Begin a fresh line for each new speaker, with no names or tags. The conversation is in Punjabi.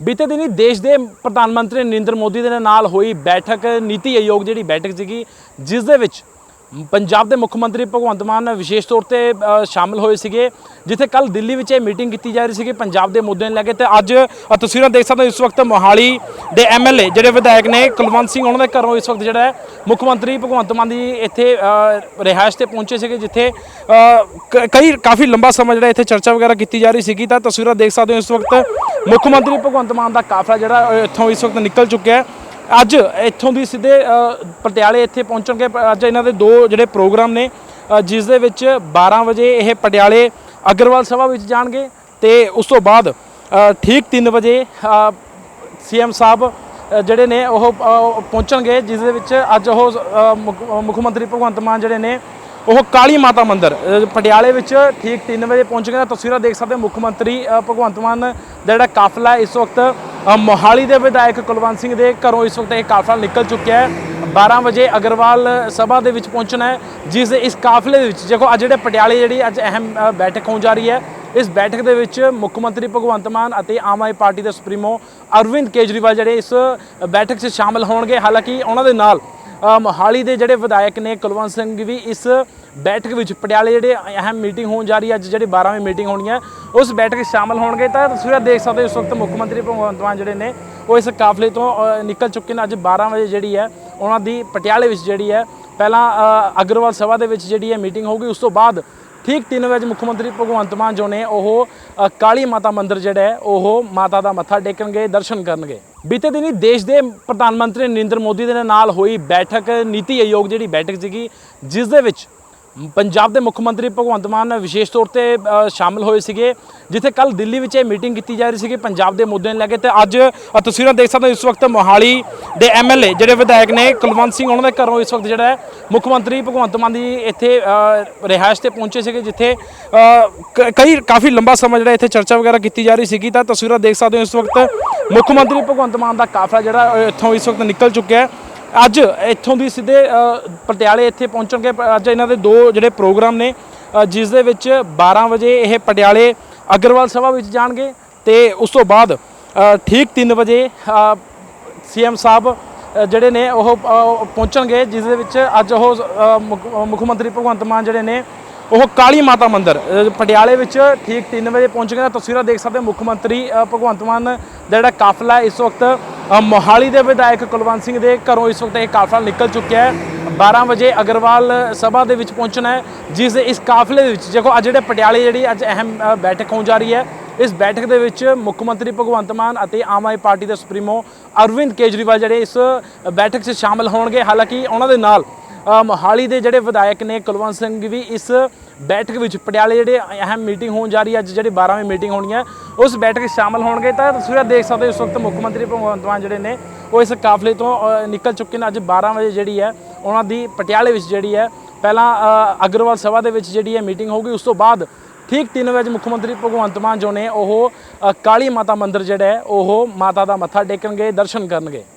ਬੀਤੇ ਦਿਨੀ ਦੇਸ਼ ਦੇ ਪ੍ਰਧਾਨ ਮੰਤਰੀ ਨਰਿੰਦਰ ਮੋਦੀ ਦੇ ਨਾਲ ਹੋਈ ਬੈਠਕ, ਨੀਤੀ ਆਯੋਗ ਜਿਹੜੀ ਬੈਠਕ ਸੀਗੀ, ਜਿਸ ਦੇ ਵਿੱਚ ਪੰਜਾਬ ਦੇ ਮੁੱਖ ਮੰਤਰੀ ਭਗਵੰਤ ਮਾਨ ਵਿਸ਼ੇਸ਼ ਤੌਰ ਤੇ ਅ, ਸ਼ਾਮਲ ਹੋਏ ਸੀਗੇ ਜਿੱਥੇ ਕੱਲ ਦਿੱਲੀ ਵਿੱਚ ਇਹ ਮੀਟਿੰਗ ਕੀਤੀ ਜਾ ਰਹੀ ਸੀਗੀ ਪੰਜਾਬ ਦੇ ਮੁੱਦੇ ਨੂੰ ਲੈ ਕੇ ਤੇ ਅੱਜ ਤਸਵੀਰਾਂ ਦੇਖ ਸਕਦੇ ਹੋ ਇਸ ਵਕਤ ਮੋਹਾਲੀ ਦੇ ਐਮਐਲਏ ਜਿਹੜੇ ਵਿਧਾਇਕ ਨੇ ਕੁਲਵੰਤ ਸਿੰਘ ਉਹਨਾਂ ਦੇ ਘਰੋਂ ਇਸ ਵਕਤ ਜਿਹੜਾ ਮੁੱਖ ਮੰਤਰੀ ਭਗਵੰਤ ਮਾਨ ਦੀ ਇੱਥੇ ਰਿਹਾਇਸ਼ ਤੇ ਪਹੁੰਚੇ ਸੀਗੇ ਜਿੱਥੇ ਕ- ਕਈ ਕਾਫੀ ਲੰਬਾ ਸਮਾਂ ਜਿਹੜਾ ਇੱਥੇ ਚਰਚਾ ਵਗੈਰਾ ਕੀਤੀ ਜਾ ਰਹੀ ਸੀਗੀ। ਤਾਂ ਤਸਵੀਰਾਂ ਦੇਖ ਸਕਦੇ ਹੋ ਇਸ ਵਕਤ ਮੁੱਖ ਮੰਤਰੀ ਭਗਵੰਤ ਮਾਨ ਦਾ ਕਾਫਲਾ ਜਿਹੜਾ ਇੱਥੋਂ ਇਸ ਵਕਤ ਨਿਕਲ ਚੁੱਕਿਆ ਹੈ। ਅੱਜ ਇੱਥੋਂ ਦੀ ਸਿੱਧੇ ਪਟਿਆਲੇ ਇੱਥੇ ਪਹੁੰਚਣਗੇ। ਅੱਜ ਇਹਨਾਂ ਦੇ ਦੋ ਜਿਹੜੇ ਪ੍ਰੋਗਰਾਮ ਨੇ ਜਿਸ ਦੇ ਵਿੱਚ 12 ਵਜੇ ਇਹ ਪਟਿਆਲੇ ਅਗਰਵਾਲ ਸਭਾ ਵਿੱਚ ਜਾਣਗੇ ਤੇ ਉਸ ਤੋਂ ਬਾਅਦ ਠੀਕ 3 ਵਜੇ ਸੀਐਮ ਸਾਹਿਬ ਜਿਹੜੇ ਨੇ ਉਹ ਪਹੁੰਚਣਗੇ, ਜਿਸ ਦੇ ਵਿੱਚ ਅੱਜ ਉਹ ਮੁੱਖ- ਮੰਤਰੀ ਭਗਵੰਤ ਮਾਨ ਜਿਹੜੇ ਨੇ, ਉਹ ਕਾਲੀ ਮਾਤਾ ਮੰਦਿਰ ਪਟਿਆਲੇ ਵਿੱਚ ਠੀਕ 3 ਵਜੇ ਪਹੁੰਚ ਗਏ ਤਸਵੀਰਾਂ ਦੇਖ ਸਕਦੇ ਹੋ, ਮੁੱਖ ਮੰਤਰੀ ਭਗਵੰਤ ਮਾਨ ਦਾ ਜਿਹੜਾ ਕਾਫਲਾ ਹੈ ਇਸ ਵਕਤ ਮੋਹਾਲੀ ਦੇ ਵਿਧਾਇਕ ਕੁਲਵੰਤ ਸਿੰਘ ਦੇ ਘਰੋਂ ਇਸ ਵਕਤ ਇਹ ਕਾਫਲਾ ਨਿਕਲ ਚੁੱਕਿਆ ਹੈ। 12 ਵਜੇ ਅਗਰਵਾਲ ਸਭਾ ਦੇ ਵਿੱਚ ਪਹੁੰਚਣਾ ਹੈ, ਜਿਸ ਦੇ ਇਸ ਕਾਫਲੇ ਦੇ ਵਿੱਚ, ਦੇਖੋ, ਅੱਜ ਜਿਹੜੇ ਪਟਿਆਲੇ ਜਿਹੜੀ ਅੱਜ ਅਹਿਮ ਬੈਠਕ ਹੋਣ ਜਾ ਰਹੀ ਹੈ, ਇਸ ਬੈਠਕ ਦੇ ਵਿੱਚ ਮੁੱਖ ਮੰਤਰੀ ਭਗਵੰਤ ਮਾਨ ਅਤੇ ਆਮ ਆਦਮੀ ਪਾਰਟੀ ਦੇ ਸੁਪਰੀਮੋ ਅਰਵਿੰਦ ਕੇਜਰੀਵਾਲ ਜਿਹੜੇ ਇਸ ਬੈਠਕ 'ਚ ਸ਼ਾਮਲ ਹੋਣਗੇ। ਹਾਲਾਂਕਿ ਉਹਨਾਂ ਦੇ ਨਾਲ ਮੋਹਾਲੀ ਦੇ ਜਿਹੜੇ ਵਿਧਾਇਕ ਨੇ ਕੁਲਵੰਤ ਸਿੰਘ ਵੀ ਇਸ ਬੈਠਕ ਵਿੱਚ ਪਟਿਆਲੇ ਜਿਹੜੇ ਅਹਿਮ ਮੀਟਿੰਗ ਹੋਣ ਜਾ ਰਹੀ ਹੈ, ਅੱਜ ਜਿਹੜੀ 12ਵੀਂ ਮੀਟਿੰਗ ਹੋਣੀ ਹੈ, ਉਸ ਬੈਠਕ 'ਚ ਸ਼ਾਮਲ ਹੋਣਗੇ। ਤਾਂ ਤਸਵੀਰਾਂ ਦੇਖ ਸਕਦੇ ਹੋ, ਇਸ ਵਕਤ ਮੁੱਖ ਮੰਤਰੀ ਭਗਵੰਤ ਮਾਨ ਜਿਹੜੇ ਨੇ, ਉਹ ਇਸ ਕਾਫਲੇ ਤੋਂ ਨਿਕਲ ਚੁੱਕੇ ਨੇ। ਅੱਜ 12 ਵਜੇ ਜਿਹੜੀ ਹੈ, ਉਹਨਾਂ ਦੀ ਪਟਿਆਲੇ ਵਿੱਚ ਜਿਹੜੀ ਹੈ, ਪਹਿਲਾਂ ਅਗਰਵਾਲ ਸਭਾ ਦੇ ਵਿੱਚ ਜਿਹੜੀ ਹੈ ਮੀਟਿੰਗ ਹੋਊਗੀ, ਉਸ ਤੋਂ ਬਾਅਦ ਠੀਕ 3 ਵਜੇ ਮੁੱਖ ਮੰਤਰੀ ਭਗਵੰਤ ਮਾਨ ਜੋ ਨੇ, ਉਹ ਕਾਲੀ ਮਾਤਾ ਮੰਦਿਰ ਜਿਹੜਾ ਹੈ, ਉਹ ਮਾਤਾ ਦਾ ਮੱਥਾ ਟੇਕਣਗੇ, ਦਰਸ਼ਨ ਕਰਨਗੇ। ਬੀਤੇ ਦਿਨੀ ਦੇਸ਼ ਦੇ ਪ੍ਰਧਾਨ ਮੰਤਰੀ ਨਰਿੰਦਰ ਮੋਦੀ ਦੇ ਨਾਲ ਹੋਈ ਬੈਠਕ, ਨੀਤੀ ਆਯੋਗ ਜਿਹੜੀ ਬੈਠਕ ਸੀਗੀ, ਜਿਸ ਦੇ ਵਿੱਚ ਪੰਜਾਬ ਦੇ ਮੁੱਖ ਮੰਤਰੀ ਭਗਵੰਤ ਮਾਨ ਵਿਸ਼ੇਸ਼ ਤੌਰ ਤੇ ਅ, ਸ਼ਾਮਲ ਹੋਏ ਸੀਗੇ ਜਿੱਥੇ ਕੱਲ ਦਿੱਲੀ ਵਿੱਚ ਇਹ ਮੀਟਿੰਗ ਕੀਤੀ ਜਾ ਰਹੀ ਸੀਗੀ ਪੰਜਾਬ ਦੇ ਮੁੱਦਿਆਂ ਨੂੰ ਲੈ ਕੇ ਤੇ ਅੱਜ ਤਸਵੀਰਾਂ ਦੇਖ ਸਕਦੇ ਹੋ ਇਸ ਵਕਤ ਮੋਹਾਲੀ ਦੇ ਐਮਐਲਏ ਜਿਹੜੇ ਵਿਧਾਇਕ ਨੇ ਕੁਲਵੰਤ ਸਿੰਘ ਉਹਨਾਂ ਦੇ ਘਰੋਂ ਇਸ ਵਕਤ ਜਿਹੜਾ ਮੁੱਖ ਮੰਤਰੀ ਭਗਵੰਤ ਮਾਨ ਦੀ ਇੱਥੇ ਰਿਹਾਇਸ਼ ਤੇ ਪਹੁੰਚੇ ਸੀਗੇ ਜਿੱਥੇ ਕ- ਕਈ ਕਾਫੀ ਲੰਬਾ ਸਮਾਂ ਜਿਹੜਾ ਇੱਥੇ ਚਰਚਾ ਵਗੈਰਾ ਕੀਤੀ ਜਾ ਰਹੀ ਸੀਗੀ ਤਾਂ ਤਸਵੀਰਾਂ ਦੇਖ ਸਕਦੇ ਹੋ ਇਸ ਵਕਤ ਮੁੱਖ ਮੰਤਰੀ ਭਗਵੰਤ ਮਾਨ ਦਾ ਕਾਫਲਾ ਜਿਹੜਾ ਇੱਥੋਂ ਇਸ ਵਕਤ ਨਿਕਲ ਚੁੱਕਿਆ ਹੈ। ਅੱਜ ਇੱਥੋਂ ਦੀ ਸਿੱਧੇ ਪਟਿਆਲੇ ਇੱਥੇ ਪਹੁੰਚਣਗੇ। ਅੱਜ ਇਹਨਾਂ ਦੇ ਦੋ ਜਿਹੜੇ ਪ੍ਰੋਗਰਾਮ ਨੇ ਜਿਸ ਦੇ ਵਿੱਚ 12 ਵਜੇ ਇਹ ਪਟਿਆਲੇ ਅਗਰਵਾਲ ਸਭਾ ਵਿੱਚ ਜਾਣਗੇ ਤੇ ਉਸ ਤੋਂ ਬਾਅਦ ਠੀਕ 3 ਵਜੇ ਸੀਐਮ ਸਾਹਿਬ ਜਿਹੜੇ ਨੇ ਉਹ ਪਹੁੰਚਣਗੇ, ਜਿਸ ਦੇ ਵਿੱਚ ਅੱਜ ਉਹ ਮੁੱਖ ਮੰਤਰੀ ਭਗਵੰਤ ਮਾਨ ਜਿਹੜੇ ਨੇ, ਉਹ ਕਾਲੀ ਮਾਤਾ ਮੰਦਿਰ ਪਟਿਆਲੇ ਵਿੱਚ ਠੀਕ 3 ਵਜੇ ਪਹੁੰਚ ਗਏ ਤਾਂ ਤਸਵੀਰਾਂ ਦੇਖ ਸਕਦੇ ਹੋ, ਮੁੱਖ ਮੰਤਰੀ ਭਗਵੰਤ ਮਾਨ ਦਾ ਜਿਹੜਾ ਕਾਫਲਾ ਇਸ ਵਕਤ ਮੋਹਾਲੀ ਦੇ ਵਿਧਾਇਕ ਕੁਲਵੰਤ ਸਿੰਘ ਦੇ ਘਰੋਂ ਇਸ ਵਕਤ ਇਹ ਕਾਫਲਾ ਨਿਕਲ ਚੁੱਕਿਆ ਹੈ। 12 ਵਜੇ ਅਗਰਵਾਲ ਸਭਾ ਦੇ ਵਿੱਚ ਪਹੁੰਚਣਾ ਹੈ, ਜਿਸ ਦੇ ਇਸ ਕਾਫਲੇ ਦੇ ਵਿੱਚ, ਦੇਖੋ, ਅੱਜ ਜਿਹੜੇ ਪਟਿਆਲੇ ਜਿਹੜੀ ਅੱਜ ਅਹਿਮ ਬੈਠਕ ਹੋਣ ਜਾ ਰਹੀ ਹੈ, ਇਸ ਬੈਠਕ ਦੇ ਵਿੱਚ ਮੁੱਖ ਮੰਤਰੀ ਭਗਵੰਤ ਮਾਨ ਅਤੇ ਆਮ ਆਦਮੀ ਪਾਰਟੀ ਦੇ ਸੁਪਰੀਮੋ ਅਰਵਿੰਦ ਕੇਜਰੀਵਾਲ ਜਿਹੜੇ ਇਸ ਬੈਠਕ 'ਚ ਸ਼ਾਮਲ ਹੋਣਗੇ। ਹਾਲਾਂਕਿ ਉਹਨਾਂ ਦੇ ਨਾਲ ਮੋਹਾਲੀ ਦੇ ਜਿਹੜੇ ਵਿਧਾਇਕ ਨੇ ਕੁਲਵੰਤ ਸਿੰਘ ਵੀ ਇਸ ਬੈਠਕ ਵਿੱਚ ਪਟਿਆਲੇ ਜਿਹੜੇ ਅਹਿਮ ਮੀਟਿੰਗ ਹੋਣ ਜਾ ਰਹੀ ਹੈ, ਅੱਜ ਜਿਹੜੀ 12ਵੀਂ ਮੀਟਿੰਗ ਹੋਣੀ ਹੈ, ਉਸ ਬੈਠਕ 'ਚ ਸ਼ਾਮਲ ਹੋਣਗੇ। ਤਾਂ ਤਸਵੀਰਾਂ ਦੇਖ ਸਕਦੇ ਹੋ, ਇਸ ਵਕਤ ਮੁੱਖ ਮੰਤਰੀ ਭਗਵੰਤ ਮਾਨ ਜਿਹੜੇ ਨੇ, ਉਹ ਇਸ ਕਾਫਲੇ ਤੋਂ ਨਿਕਲ ਚੁੱਕੇ ਨੇ। ਅੱਜ 12 ਵਜੇ ਜਿਹੜੀ ਹੈ, ਉਹਨਾਂ ਦੀ ਪਟਿਆਲੇ ਵਿੱਚ ਜਿਹੜੀ ਹੈ, ਪਹਿਲਾਂ ਅਗਰਵਾਲ ਸਭਾ ਦੇ ਵਿੱਚ ਜਿਹੜੀ ਹੈ ਮੀਟਿੰਗ ਹੋਊਗੀ, ਉਸ ਤੋਂ ਬਾਅਦ ਠੀਕ 3 ਵਜੇ ਮੁੱਖ ਮੰਤਰੀ ਭਗਵੰਤ ਮਾਨ ਜੋ ਨੇ, ਉਹ ਕਾਲੀ ਮਾਤਾ ਮੰਦਿਰ ਜਿਹੜਾ ਹੈ, ਉਹ ਮਾਤਾ ਦਾ ਮੱਥਾ ਟੇਕਣਗੇ, ਦਰਸ਼ਨ ਕਰਨਗੇ।